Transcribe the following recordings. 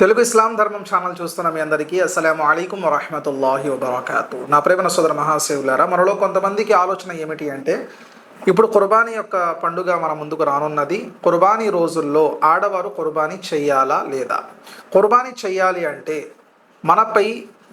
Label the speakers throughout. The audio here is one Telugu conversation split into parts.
Speaker 1: తెలుగు ఇస్లాం ధర్మం ఛానల్ చూస్తున్న మీ అందరికీ అస్సలం అయికం వరహమతుల్లాహి వబర్కాతు. నా ప్రేమ సోదర మహాశివులారా మనలో కొంతమందికి ఆలోచన ఏమిటి అంటే ఇప్పుడు కుర్బానీ యొక్క పండుగ మన ముందుకు రానున్నది. కుర్బానీ రోజుల్లో ఆడవారు కుర్బానీ చెయ్యాలా లేదా? కుర్బానీ చెయ్యాలి అంటే మనపై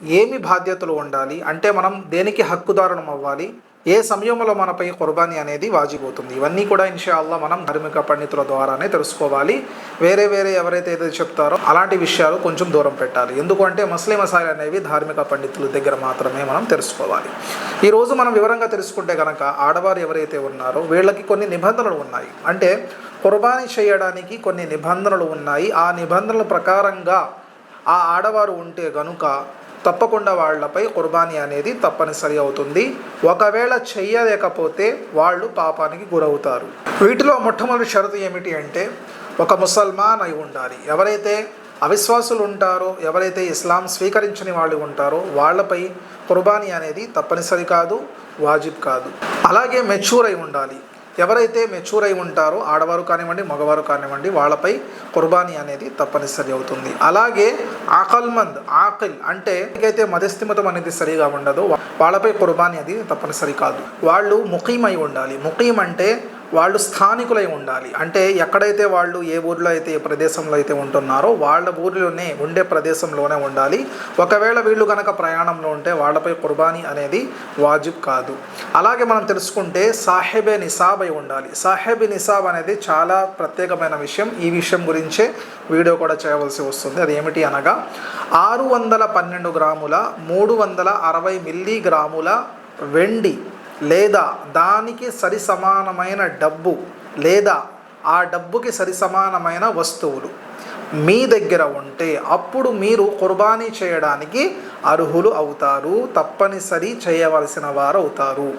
Speaker 1: ఏమి బాధ్యతలు ఉండాలి? అంటే మనం దేనికి హక్కుదారుణం అవ్వాలి? ఏ సమయంలో మనపై కుర్బానీ అనేది వాజిపోతుంది ఇవన్నీ కూడా ఇన్షాల్లా మనం ధార్మిక పండితుల ద్వారానే తెలుసుకోవాలి. వేరే వేరే ఎవరైతే ఏదైతే చెప్తారో అలాంటి విషయాలు కొంచెం దూరం పెట్టాలి. ఎందుకంటే ముస్లిం మసాయిలు అనేవి ధార్మిక పండితుల దగ్గర మాత్రమే మనం తెలుసుకోవాలి. ఈరోజు మనం వివరంగా తెలుసుకుంటే కనుక ఆడవారు ఎవరైతే ఉన్నారో వీళ్ళకి కొన్ని నిబంధనలు ఉన్నాయి. అంటే కుర్బానీ చేయడానికి కొన్ని నిబంధనలు ఉన్నాయి. ఆ నిబంధనల ప్రకారంగా ఆ ఆడవారు ఉంటే గనుక తప్పకుండా వాళ్ళపై కుర్బానీ అనేది తప్పనిసరి అవుతుంది. ఒకవేళ చెయ్యలేకపోతే వాళ్ళు పాపానికి గురవుతారు. వీటిలో మొట్టమొదటి షరతు ఏమిటి అంటే ఒక ముసల్మాన్ అయి ఉండాలి. ఎవరైతే అవిశ్వాసులు ఉంటారో ఎవరైతే ఇస్లాం స్వీకరించని వాళ్ళు ఉంటారో వాళ్ళపై కుర్బానీ అనేది తప్పనిసరి కాదు వాజిబ్ కాదు. అలాగే మెచ్యూర్ అయి ఉండాలి. ఎవరైతే మెచ్యూర్ అయి ఉంటారో ఆడవారు కానివ్వండి మగవారు కానివ్వండి వాళ్ళపై కుర్బానీ అనేది తప్పనిసరి అవుతుంది. అలాగే ఆకల్మంద్ ఆకిల్ అంటే అయితే మధ్యస్థిమతం అనేది సరిగా ఉండదు వాళ్ళపై కుర్బానీ అది తప్పనిసరి కాదు. వాళ్ళు ముఖీమై ఉండాలి. ముఖీం అంటే వాళ్ళు స్థానికులై ఉండాలి. అంటే ఎక్కడైతే వాళ్ళు ఏ ఊర్లో అయితే ఏ ప్రదేశంలో అయితే ఉంటున్నారో వాళ్ళ ఊరిలోనే ఉండే ప్రదేశంలోనే ఉండాలి. ఒకవేళ వీళ్ళు కనుక ప్రయాణంలో ఉంటే వాళ్ళపై కుర్బానీ అనేది వాజిబ్ కాదు. అలాగే మనం తెలుసుకుంటే సాహెబే నిసాబ్ అయి ఉండాలి. సాహెబ్ నిసాబ్ అనేది చాలా ప్రత్యేకమైన విషయం. ఈ విషయం గురించే వీడియో కూడా చేయవలసి వస్తుంది. అది ఏమిటి అనగా ఆరు వందల పన్నెండు గ్రాముల మూడు వందల అరవై మిల్లీ గ్రాముల వెండి లేదా దానికి సరి సమానమైన డబ్బు లేదా ఆ డబ్బుకి సరి సమానమైన వస్తువులు మీ దగ్గర ఉంటే అప్పుడు మీరు కుర్బానీ చేయడానికి అర్హులు అవుతారు తప్పనిసరి చేయవలసిన వారు అవుతారు.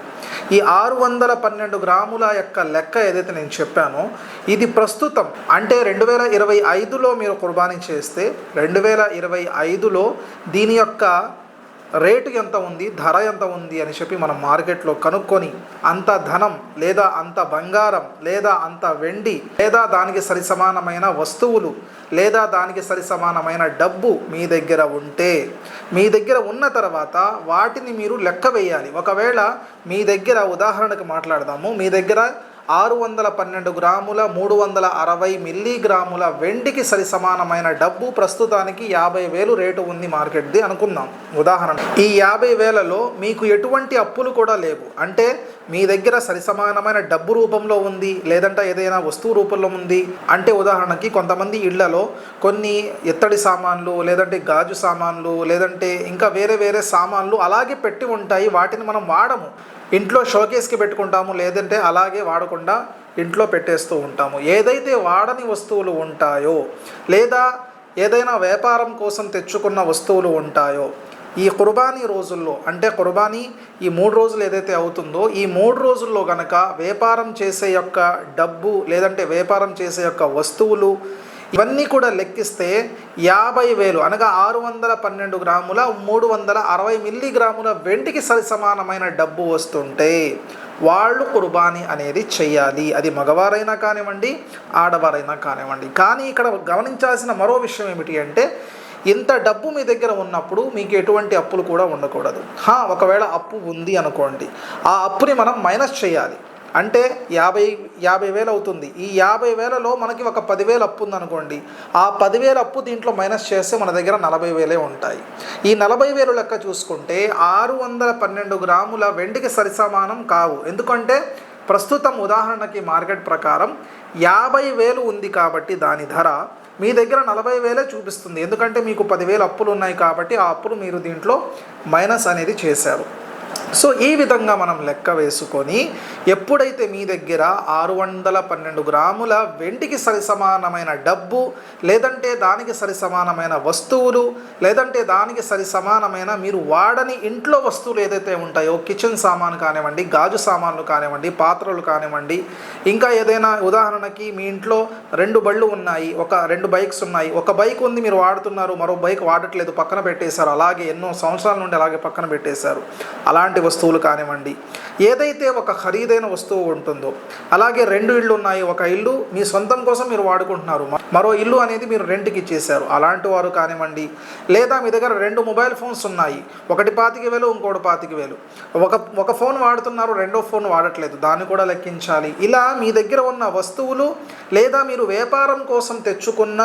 Speaker 1: ఈ ఆరు వందల పన్నెండు గ్రాముల యొక్క లెక్క ఏదైతే నేను చెప్పానో ఇది ప్రస్తుతం అంటే రెండు వేల ఇరవై ఐదులో మీరు కుర్బానీ చేస్తే రెండు వేల ఇరవై ఐదులో దీని యొక్క రేటు ఎంత ఉంది? ధర ఎంత ఉంది? అని చెప్పి మనం మార్కెట్లో కనుక్కొని అంత ధనం లేదా అంత బంగారం లేదా అంత వెండి లేదా దానికి సరి సమానమైన వస్తువులు లేదా దానికి సరి సమానమైన డబ్బు మీ దగ్గర ఉంటే మీ దగ్గర ఉన్న తర్వాత వాటిని మీరు లెక్క వేయాలి. ఒకవేళ మీ దగ్గర ఉదాహరణకు మాట్లాడదాము. మీ దగ్గర ఆరు వందల పన్నెండు గ్రాముల మూడు వందల అరవై మిల్లీగ్రాముల వెండికి సరి సమానమైన డబ్బు ప్రస్తుతానికి యాభై వేలు రేటు ఉంది మార్కెట్ది అనుకుందాం. ఉదాహరణ ఈ యాభై వేలలో మీకు ఎటువంటి అప్పులు కూడా లేవు. అంటే మీ దగ్గర సరి సమానమైన డబ్బు రూపంలో ఉంది లేదంటే ఏదైనా వస్తువు రూపంలో ఉంది. అంటే ఉదాహరణకి కొంతమంది ఇళ్ళలో కొన్ని ఎత్తడి సామాన్లు లేదంటే గాజు సామాన్లు లేదంటే ఇంకా వేరే వేరే సామాన్లు అలాగే పెట్టి ఉంటాయి వాటిని మనం వాడము. ఇంట్లో షోకేస్కి పెట్టుకుంటాము లేదంటే అలాగే వాడకుండా ఇంట్లో పెట్టేస్తూ ఉంటాము. ఏదైతే వాడని వస్తువులు ఉంటాయో లేదా ఏదైనా వ్యాపారం కోసం తెచ్చుకున్న వస్తువులు ఉంటాయో ఈ కుర్బానీ రోజుల్లో అంటే కుర్బానీ ఈ మూడు రోజులు ఏదైతే అవుతుందో ఈ మూడు రోజుల్లో గనక వ్యాపారం చేసే యొక్క డబ్బు లేదంటే వ్యాపారం చేసే యొక్క వస్తువులు ఇవన్నీ కూడా లెక్కిస్తే యాభై వేలు అనగా ఆరు వందల పన్నెండు గ్రాముల మూడు వందల అరవై మిల్లీగ్రాముల వెండికి సరి సమానమైన డబ్బు వస్తుంటే వాళ్ళు కుర్బానీ అనేది చెయ్యాలి. అది మగవారైనా కానివ్వండి ఆడవారైనా కానివ్వండి. కానీ ఇక్కడ గమనించాల్సిన మరో విషయం ఏమిటి అంటే ఇంత డబ్బు మీ దగ్గర ఉన్నప్పుడు మీకు ఎటువంటి అప్పులు కూడా ఉండకూడదు. ఒకవేళ అప్పు ఉంది అనుకోండి. ఆ అప్పుని మనం మైనస్ చేయాలి అంటే యాభై యాభై వేలు అవుతుంది. ఈ యాభై వేలలో మనకి ఒక పదివేలు అప్పు ఉందనుకోండి. ఆ పదివేలు అప్పు దీంట్లో మైనస్ చేస్తే మన దగ్గర నలభై వేలే ఉంటాయి. ఈ నలభై వేలు లెక్క చూసుకుంటే ఆరు వందల పన్నెండు గ్రాముల వెండికి సరిసమానం కావు. ఎందుకంటే ప్రస్తుతం ఉదాహరణకి మార్కెట్ ప్రకారం యాభై వేలు ఉంది కాబట్టి దాని ధర మీ దగ్గర నలభై వేలే చూపిస్తుంది. ఎందుకంటే మీకు పదివేలు అప్పులు ఉన్నాయి కాబట్టి ఆ అప్పులు మీరు దీంట్లో మైనస్ అనేది చేశారు. సో ఈ విధంగా మనం లెక్క వేసుకొని ఎప్పుడైతే మీ దగ్గర ఆరు వందల పన్నెండు గ్రాముల వెండికి సరి సమానమైన డబ్బు లేదంటే దానికి సరి సమానమైన వస్తువులు లేదంటే దానికి సరి సమానమైన మీరు వాడని ఇంట్లో వస్తువులు ఏదైతే ఉంటాయో కిచెన్ సామాను కానివ్వండి గాజు సామాన్లు కానివ్వండి పాత్రలు కానివ్వండి ఇంకా ఏదైనా ఉదాహరణకి మీ ఇంట్లో రెండు బళ్ళు ఉన్నాయి ఒక రెండు బైక్స్ ఉన్నాయి ఒక బైక్ ఉంది మీరు వాడుతున్నారు మరో బైక్ వాడట్లేదు పక్కన పెట్టేశారు అలాగే ఎన్నో సంవత్సరాల నుండి అలాగే పక్కన పెట్టేశారు. అలాంటి అలాంటి వస్తువులు కానివ్వండి. ఏదైతే ఒక ఖరీదైన వస్తువు ఉంటుందో అలాగే రెండు ఇళ్ళు ఉన్నాయి. ఒక ఇల్లు మీ సొంతం కోసం మీరు వాడుకుంటున్నారు. మరో ఇల్లు అనేది మీరు రెంట్కి ఇచ్చేశారు. అలాంటి వారు కానివ్వండి లేదా మీ దగ్గర రెండు మొబైల్ ఫోన్స్ ఉన్నాయి. ఒకటి పాతికి వేలు ఇంకోటి పాతికి వేలు. ఒక ఒక ఫోన్ వాడుతున్నారు రెండో ఫోన్ వాడట్లేదు. దాన్ని కూడా లెక్కించాలి. ఇలా మీ దగ్గర ఉన్న వస్తువులు లేదా మీరు వ్యాపారం కోసం తెచ్చుకున్న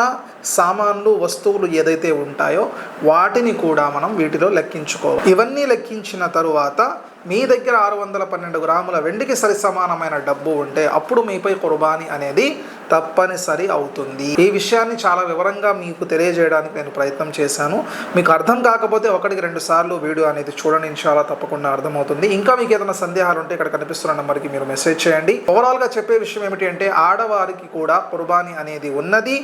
Speaker 1: సామాన్లు వస్తువులు ఏదైతే ఉంటాయో వాటిని కూడా మనం వీటిలో లెక్కించుకోవాలి. ఇవన్నీ లెక్కించిన తరువాత మీ దగ్గర ఆరు వందల పన్నెండు గ్రాముల వెండికి సరి సమానమైన డబ్బు ఉంటే అప్పుడు మీపై కుర్బానీ అనేది తప్పనిసరి అవుతుంది. ఈ విషయాన్ని చాలా వివరంగా మీకు తెలియజేయడానికి నేను ప్రయత్నం చేశాను. మీకు అర్థం కాకపోతే ఒకటికి రెండు సార్లు వీడియో అనేది చూడండి చాలా తప్పకుండా అర్థమవుతుంది. ఇంకా మీకు ఏదైనా సందేహాలు ఉంటే ఇక్కడ కనిపిస్తున్న నెంబర్కి మీరు మెసేజ్ చేయండి. ఓవరాల్గా చెప్పే విషయం ఏమిటి అంటే ఆడవారికి కూడా కుర్బానీ అనేది ఉన్నది.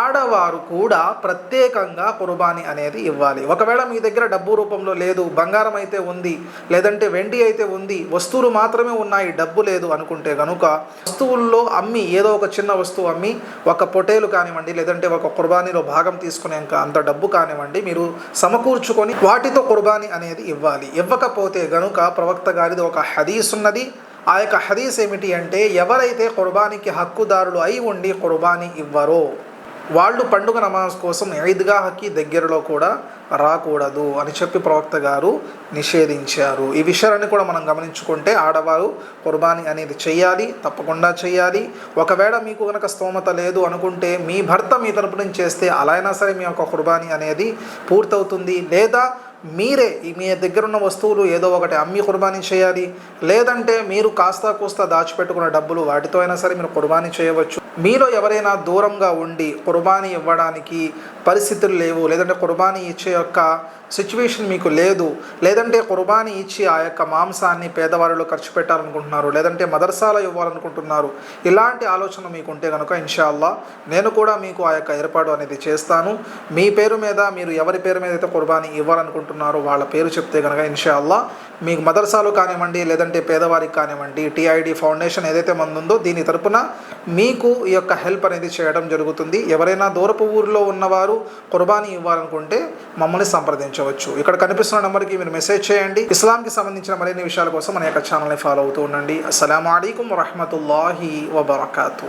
Speaker 1: ఆడవారు కూడా ప్రత్యేకంగా కుర్బానీ అనేది ఇవ్వాలి. ఒకవేళ మీ దగ్గర డబ్బు రూపంలో లేదు బంగారం అయితే ఉంది లేదంటే వెండి అయితే ఉంది వస్తువులు మాత్రమే ఉన్నాయి డబ్బు లేదు అనుకుంటే కనుక వస్తువుల్లో అమ్మి ఏదో ఒక చిన్న వస్తువు అమ్మి ఒక పొటేలు కానివ్వండి లేదంటే ఒక కుర్బానీలో భాగం తీసుకునే అంత డబ్బు కానివ్వండి మీరు సమకూర్చుకొని వాటితో కుర్బానీ అనేది ఇవ్వాలి. ఇవ్వకపోతే గనుక ప్రవక్త గారిది ఒక హదీస్ ఉన్నది. ఆ యొక్క హదీస్ ఏమిటి అంటే ఎవరైతే కుర్బానీకి హక్కుదారులు అయి ఉండి కుర్బానీ ఇవ్వరో వాళ్ళు పండుగ నమాజ్ కోసం ఈద్గాహకి దగ్గరలో కూడా రాకూడదు అని చెప్పి ప్రవక్త గారు నిషేధించారు. ఈ విషయాన్ని కూడా మనం గమనించుకుంటే ఆడవారు కుర్బానీ అనేది చేయాలి తప్పకుండా చేయాలి. ఒకవేళ మీకు కనుక స్తోమత లేదు అనుకుంటే మీ భర్త మీ తరపు నుంచి చేస్తే అలా అయినా సరే మీ యొక్క కుర్బానీ అనేది పూర్తవుతుంది. లేదా మీరే మీ దగ్గర ఉన్న వస్తువులు ఏదో ఒకటి అమ్మి కుర్బానీ చేయాలి. లేదంటే మీరు కాస్త కూస్త దాచిపెట్టుకున్న డబ్బులు వాటితో అయినా సరే మీరు కుర్బానీ చేయవచ్చు. మీలో ఎవరైనా దూరంగా ఉండి కుర్బానీ ఇవ్వడానికి పరిస్థితులు లేవు లేదంటే కుర్బానీ ఇచ్చే యొక్క సిచ్యువేషన్ మీకు లేదు. లేదంటే కుర్బానీ ఇచ్చి ఆ యొక్క మాంసాన్ని పేదవారిలో ఖర్చు పెట్టాలనుకుంటున్నారు. లేదంటే మదర్సాలో ఇవ్వాలనుకుంటున్నారు. ఇలాంటి ఆలోచన మీకుంటే కనుక ఇన్షాల్లా నేను కూడా మీకు ఆ యొక్క ఏర్పాటు అనేది చేస్తాను. మీ పేరు మీద మీరు ఎవరి పేరు మీద అయితే కుర్బానీ ఇవ్వాలనుకుంటున్నారో వాళ్ళ పేరు చెప్తే కనుక ఇన్షాల్లా మీకు మదర్సాలు కానివ్వండి లేదంటే పేదవారికి కానివ్వండి టీఐడి ఫౌండేషన్ ఏదైతే మంది ఉందో దీని తరపున మీకు ఈ యొక్క హెల్ప్ అనేది చేయడం జరుగుతుంది. ఎవరైనా దూరపు ఊరిలో ఉన్నవారు కుర్బానీ ఇవ్వాలనుకుంటే మమ్మల్ని సంప్రదించవచ్చు ఇక్కడ కనిపిస్తున్న నెంబర్కి మీరు మెసేజ్ చేయండి. ఇస్లాంకి సంబంధించిన మరిన్ని విషయాల కోసం మన యొక్క ఛానల్ని ఫాలో అవుతూ ఉండండి. అస్సలం అయికం వరహమతుల్లాహి వబర్కాతు.